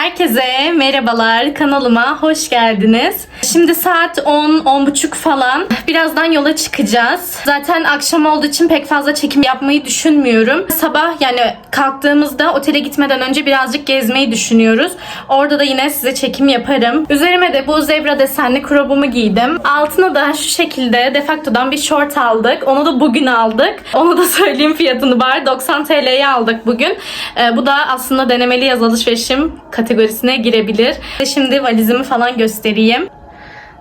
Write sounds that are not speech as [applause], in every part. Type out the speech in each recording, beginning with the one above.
Herkese merhabalar kanalıma hoş geldiniz. Şimdi saat 10 10.30 falan. Birazdan yola çıkacağız. Zaten akşam olduğu için pek fazla çekim yapmayı düşünmüyorum. Sabah yani kalktığımızda otele gitmeden önce birazcık gezmeyi düşünüyoruz. Orada da yine size çekim yaparım. Üzerime de bu zebra desenli krobumu giydim. Altına da şu şekilde Defacto'dan bir short aldık. Onu da bugün aldık. Onu da [laughs] söyleyeyim fiyatını bari 90 TL'ye aldık bugün. Ee, bu da aslında denemeli yaz alışverişim kategorisine girebilir. Şimdi valizimi falan göstereyim.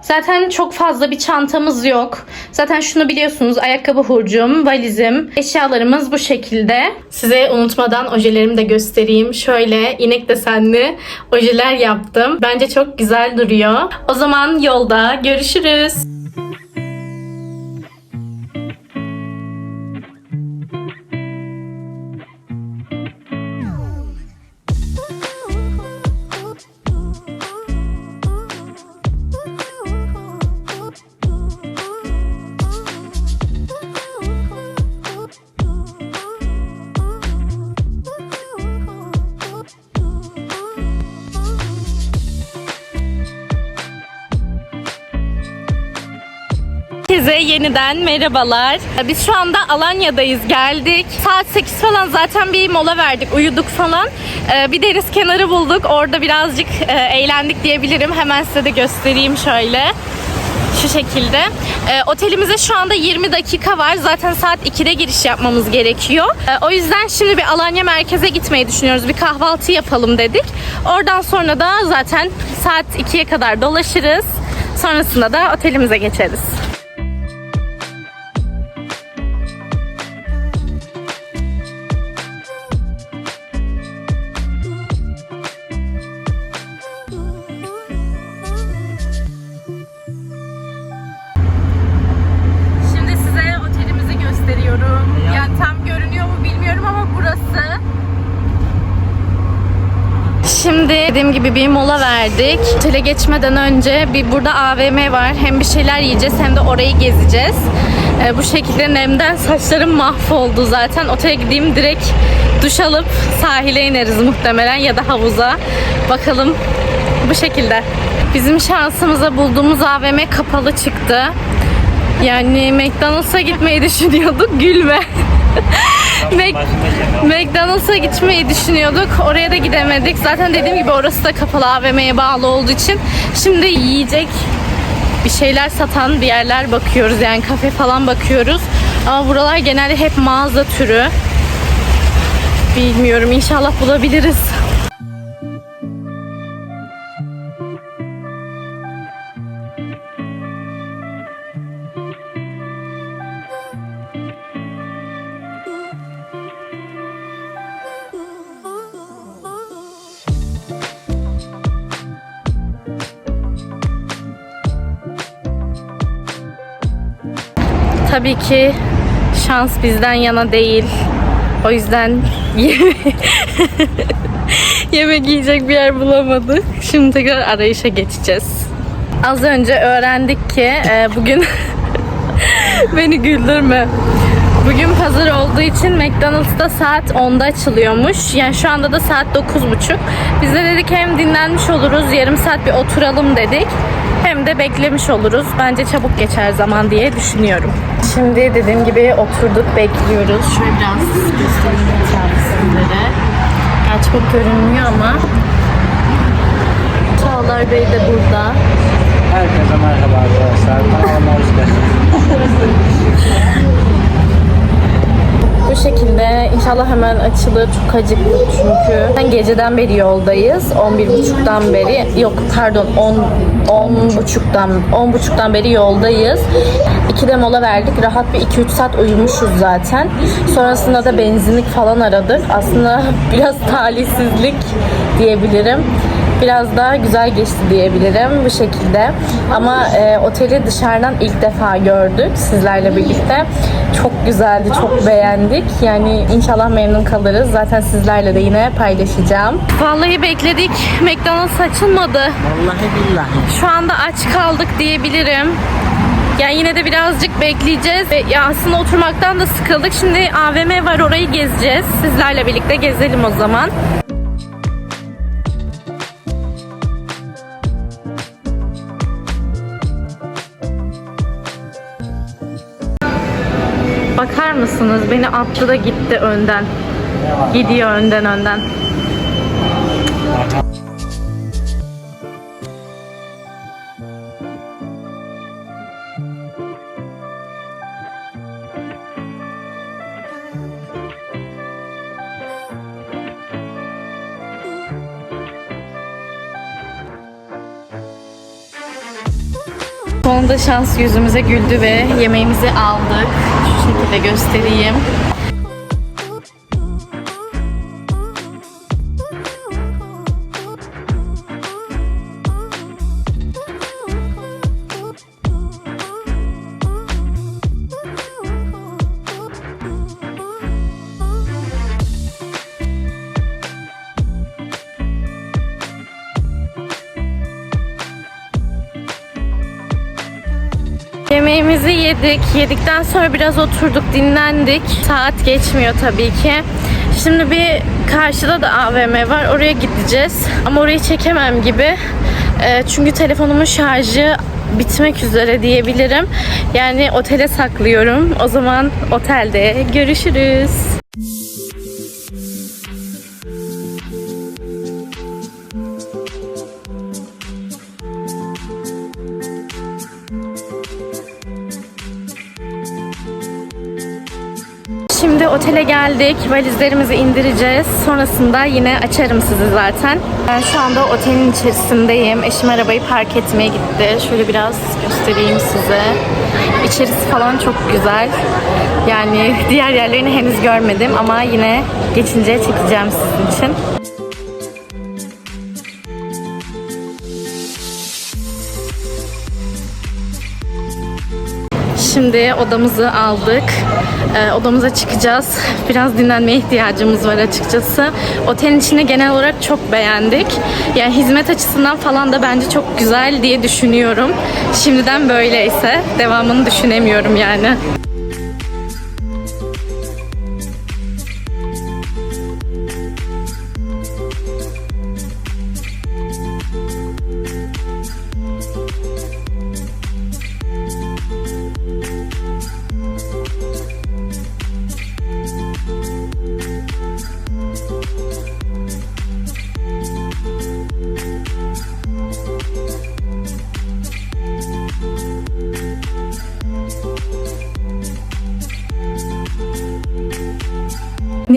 Zaten çok fazla bir çantamız yok. Zaten şunu biliyorsunuz ayakkabı hurcum, valizim, eşyalarımız bu şekilde. Size unutmadan ojelerimi de göstereyim. Şöyle inek desenli ojeler yaptım. Bence çok güzel duruyor. O zaman yolda görüşürüz. Yeniden merhabalar. Biz şu anda Alanya'dayız geldik. Saat 8 falan zaten bir mola verdik uyuduk falan. Ee, Bir deniz kenarı bulduk. Orada birazcık e, eğlendik diyebilirim. Hemen size de göstereyim şöyle. Şu şekilde. Ee, otelimize şu anda 20 dakika var. Zaten saat 2'de giriş yapmamız gerekiyor. Ee, o yüzden şimdi bir Alanya merkeze gitmeyi düşünüyoruz. Bir kahvaltı yapalım dedik. Oradan sonra da zaten saat 2'ye kadar dolaşırız. Sonrasında da otelimize geçeriz. Gibi bir mola verdik. Otele geçmeden önce bir burada AVM var. Hem bir şeyler yiyeceğiz hem de orayı gezeceğiz. Ee, bu şekilde nemden saçlarım mahvoldu zaten. Otele gideyim direkt duş alıp sahile ineriz muhtemelen ya da havuza. Bakalım bu şekilde. Bizim şansımıza bulduğumuz AVM kapalı çıktı. Yani McDonald's'a gitmeyi düşünüyorduk. Gülme. [laughs] Mac- McDonald's'a gitmeyi düşünüyorduk. Oraya da gidemedik. Zaten dediğim gibi orası da kapalı AVM'ye bağlı olduğu için. Şimdi yiyecek bir şeyler satan bir yerler bakıyoruz. Yani kafe falan bakıyoruz. Ama buralar genelde hep mağaza türü. Bilmiyorum. İnşallah bulabiliriz. Tabii ki şans bizden yana değil. O yüzden [laughs] yemek yiyecek bir yer bulamadık. Şimdi tekrar arayışa geçeceğiz. Az önce öğrendik ki e, bugün [laughs] beni güldürme. Bugün pazar olduğu için McDonald's'ta saat 10'da açılıyormuş. Yani şu anda da saat 9.30. Biz de dedik hem dinlenmiş oluruz, yarım saat bir oturalım dedik. Hem de beklemiş oluruz. Bence çabuk geçer zaman diye düşünüyorum. Şimdi dediğim gibi oturduk, bekliyoruz. Şöyle biraz göstereyim etrafı. Yani çok görünmüyor ama Çağlar Bey de burada. Herkese merhaba arkadaşlar. Kanalıma hoş geldiniz. [laughs] Bu şekilde inşallah hemen açılır. Çok acıktık çünkü. Ben geceden beri yoldayız. 11.30'dan beri yok pardon 10 10.30'dan 10.30'dan beri yoldayız. 2'de mola verdik. Rahat bir 2-3 saat uyumuşuz zaten. Sonrasında da benzinlik falan aradık. Aslında [laughs] biraz talihsizlik diyebilirim. Biraz daha güzel geçti diyebilirim bu şekilde. Ama e, oteli dışarıdan ilk defa gördük sizlerle birlikte. Çok güzeldi, çok beğendik. Yani inşallah memnun kalırız. Zaten sizlerle de yine paylaşacağım. Vallahi bekledik. McDonald's açılmadı. Vallahi billahi. Şu anda aç kaldık diyebilirim. Yani yine de birazcık bekleyeceğiz. Ve ya aslında oturmaktan da sıkıldık. Şimdi AVM var orayı gezeceğiz. Sizlerle birlikte gezelim o zaman. Mısınız? Beni attı da gitti önden. Gidiyor önden önden. Sonunda şans yüzümüze güldü ve yemeğimizi aldık. Şekilde göstereyim. Yedik. Yedikten sonra biraz oturduk, dinlendik. Saat geçmiyor tabii ki. Şimdi bir karşıda da AVM var. Oraya gideceğiz. Ama orayı çekemem gibi. Ee, çünkü telefonumun şarjı bitmek üzere diyebilirim. Yani otele saklıyorum. O zaman otelde görüşürüz. Geldik. Valizlerimizi indireceğiz. Sonrasında yine açarım sizi zaten. Ben şu anda otelin içerisindeyim. Eşim arabayı park etmeye gitti. Şöyle biraz göstereyim size. İçerisi falan çok güzel. Yani [laughs] diğer yerlerini henüz görmedim ama yine geçince çekeceğim sizin için. Şimdi odamızı aldık. Ee, odamıza çıkacağız. Biraz dinlenmeye ihtiyacımız var açıkçası. Otelin içini genel olarak çok beğendik. Yani hizmet açısından falan da bence çok güzel diye düşünüyorum. Şimdiden böyleyse devamını düşünemiyorum yani.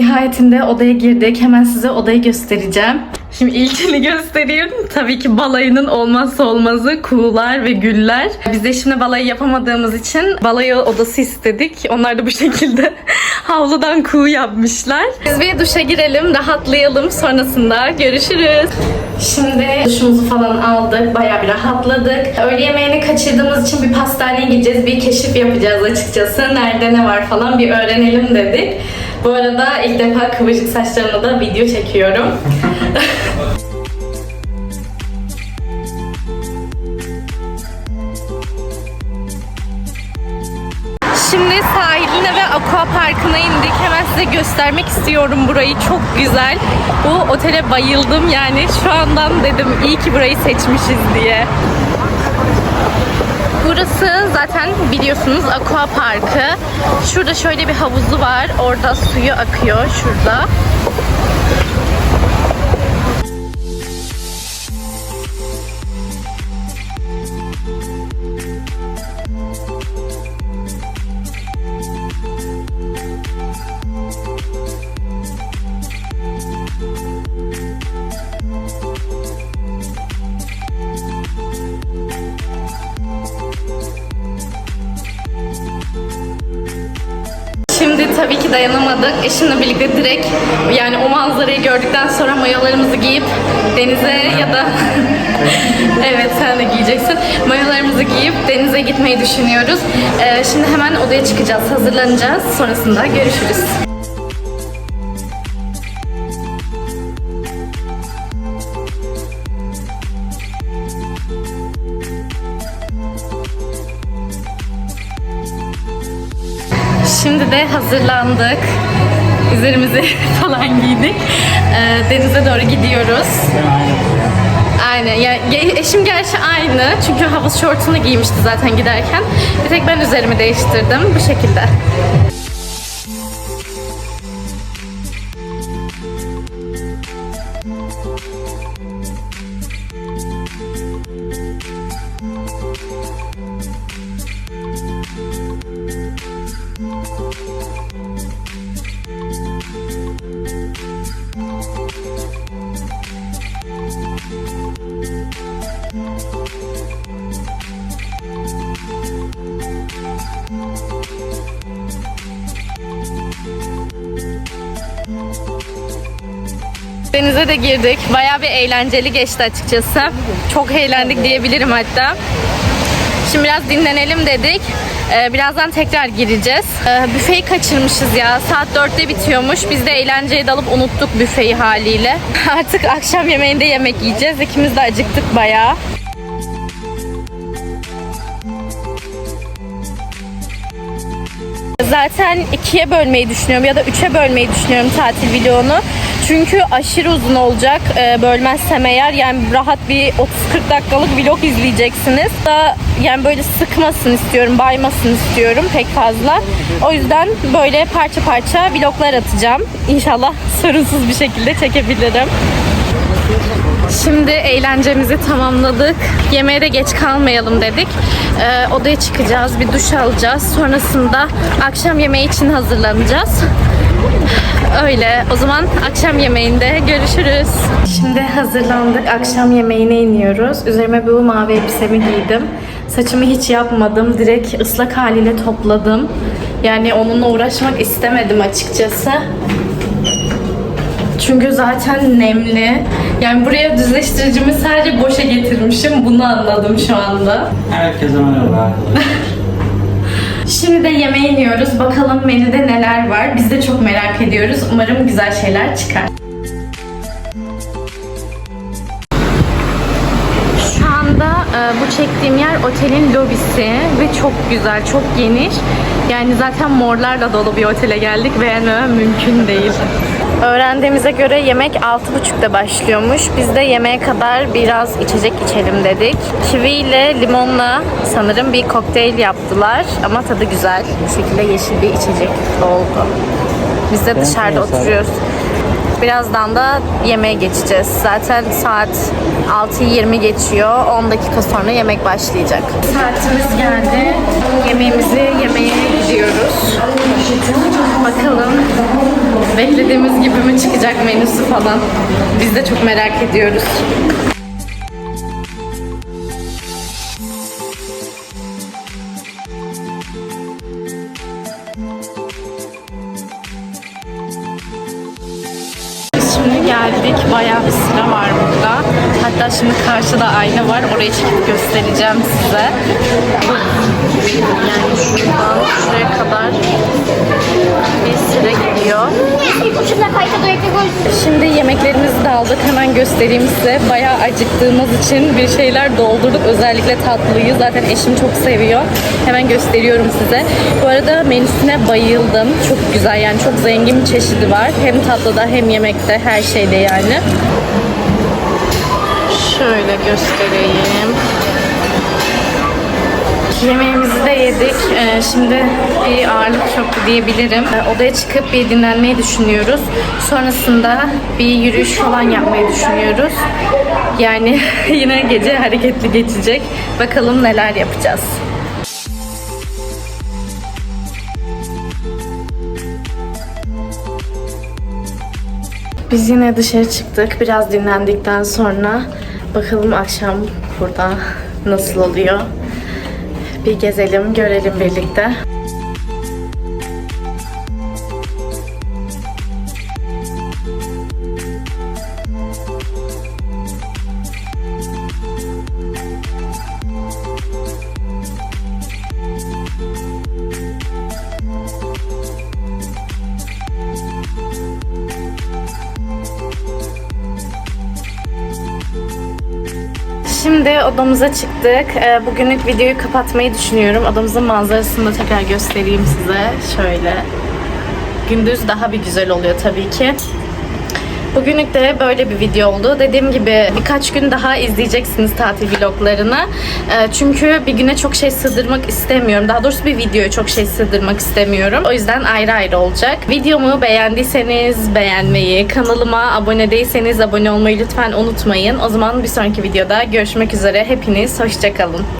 Nihayetinde odaya girdik. Hemen size odayı göstereceğim. Şimdi ilkini göstereyim. Tabii ki balayının olmazsa olmazı kuğular ve güller. Biz de şimdi balayı yapamadığımız için balayı odası istedik. Onlar da bu şekilde [laughs] havludan kuğu yapmışlar. Biz bir duşa girelim, rahatlayalım. Sonrasında görüşürüz. Şimdi duşumuzu falan aldık. Bayağı bir rahatladık. Öğle yemeğini kaçırdığımız için bir pastaneye gideceğiz. Bir keşif yapacağız açıkçası. Nerede ne var falan bir öğrenelim dedik. Bu arada ilk defa kıvırcık saçlarımla da video çekiyorum. [laughs] Şimdi sahiline ve aqua parkına indik. Hemen size göstermek istiyorum burayı. Çok güzel. Bu otele bayıldım yani. Şu andan dedim iyi ki burayı seçmişiz diye. Burası zaten biliyorsunuz aqua parkı. Şurada şöyle bir havuzu var. Orada suyu akıyor şurada. Ki dayanamadık. Eşimle birlikte direkt yani o manzarayı gördükten sonra mayolarımızı giyip denize ya da [laughs] evet sen de giyeceksin. Mayolarımızı giyip denize gitmeyi düşünüyoruz. Ee, şimdi hemen odaya çıkacağız, hazırlanacağız. Sonrasında görüşürüz. Şimdi de hazırlandık. Üzerimizi [laughs] falan giydik. Ee, denize doğru gidiyoruz. Aynen. Ya, eşim gerçi aynı. Çünkü havuz şortunu giymişti zaten giderken. Bir tek ben üzerimi değiştirdim. Bu şekilde. Denize de girdik. Bayağı bir eğlenceli geçti açıkçası. Çok eğlendik diyebilirim hatta. Şimdi biraz dinlenelim dedik. Ee, birazdan tekrar gireceğiz. Ee, büfeyi kaçırmışız ya. Saat 4'te bitiyormuş. Biz de eğlenceye dalıp unuttuk büfeyi haliyle. [laughs] Artık akşam yemeğinde yemek yiyeceğiz. İkimiz de acıktık bayağı. Zaten ikiye bölmeyi düşünüyorum ya da üçe bölmeyi düşünüyorum tatil videonu. Çünkü aşırı uzun olacak e, bölmezsem eğer yani rahat bir 30-40 dakikalık vlog izleyeceksiniz. Da yani böyle sıkmasın istiyorum, baymasın istiyorum pek fazla. O yüzden böyle parça parça vloglar atacağım. İnşallah sorunsuz bir şekilde çekebilirim. Şimdi eğlencemizi tamamladık. Yemeğe de geç kalmayalım dedik. Ee, odaya çıkacağız, bir duş alacağız. Sonrasında akşam yemeği için hazırlanacağız. Öyle. O zaman akşam yemeğinde görüşürüz. Şimdi hazırlandık. Akşam yemeğine iniyoruz. Üzerime bu mavi elbisemi giydim. Saçımı hiç yapmadım. Direkt ıslak haliyle topladım. Yani onunla uğraşmak istemedim açıkçası. Çünkü zaten nemli. Yani buraya düzleştiricimi sadece boşa getirmişim. Bunu anladım şu anda. Herkese merhaba arkadaşlar. Şimdi de yemeğe iniyoruz. Bakalım menüde neler var. Biz de çok merak ediyoruz. Umarım güzel şeyler çıkar. Şu anda e, bu çektiğim yer otelin lobisi ve çok güzel, çok geniş. Yani zaten morlarla dolu bir otele geldik. Beğenmemem mümkün değil. Öğrendiğimize göre yemek 6.30'da başlıyormuş. Biz de yemeğe kadar biraz içecek içelim dedik. Kivi ile limonla sanırım bir kokteyl yaptılar. Ama tadı güzel. Bu şekilde yeşil bir içecek oldu. Biz de dışarıda oturuyoruz. Birazdan da yemeğe geçeceğiz. Zaten saat 6.20 geçiyor. 10 dakika sonra yemek başlayacak. Saatimiz geldi. Yemeğimizi yemeye gidiyoruz. Bakalım beklediğimiz gibi mi çıkacak menüsü falan. Biz de çok merak ediyoruz. Orayı çekip göstereceğim size. Yani şuradan şuraya kadar bir sıra gidiyor. Şimdi yemeklerimizi de aldık. Hemen göstereyim size. Bayağı acıktığımız için bir şeyler doldurduk. Özellikle tatlıyı. Zaten eşim çok seviyor. Hemen gösteriyorum size. Bu arada menüsüne bayıldım. Çok güzel yani çok zengin bir çeşidi var. Hem tatlıda hem yemekte her şeyde yani. Şöyle göstereyim. Yemeğimizi de yedik. Ee, şimdi bir ağırlık çöktü diyebilirim. Ee, odaya çıkıp bir dinlenmeyi düşünüyoruz. Sonrasında bir yürüyüş falan yapmayı düşünüyoruz. Yani [laughs] yine gece hareketli geçecek. Bakalım neler yapacağız. Biz yine dışarı çıktık. Biraz dinlendikten sonra bakalım akşam burada nasıl oluyor. Bir gezelim, görelim birlikte. Şimdi odamıza çıktık. Ee, Bugünlük videoyu kapatmayı düşünüyorum. Odamızın manzarasını da tekrar göstereyim size. Şöyle. Gündüz daha bir güzel oluyor tabii ki. Bugünlük de böyle bir video oldu. Dediğim gibi birkaç gün daha izleyeceksiniz tatil vloglarını. Ee, Çünkü bir güne çok şey sığdırmak istemiyorum. Daha doğrusu bir videoya çok şey sığdırmak istemiyorum. O yüzden ayrı ayrı olacak. Videomu beğendiyseniz beğenmeyi, kanalıma abone değilseniz abone olmayı lütfen unutmayın. O zaman bir sonraki videoda görüşmek üzere. Hepiniz hoşçakalın.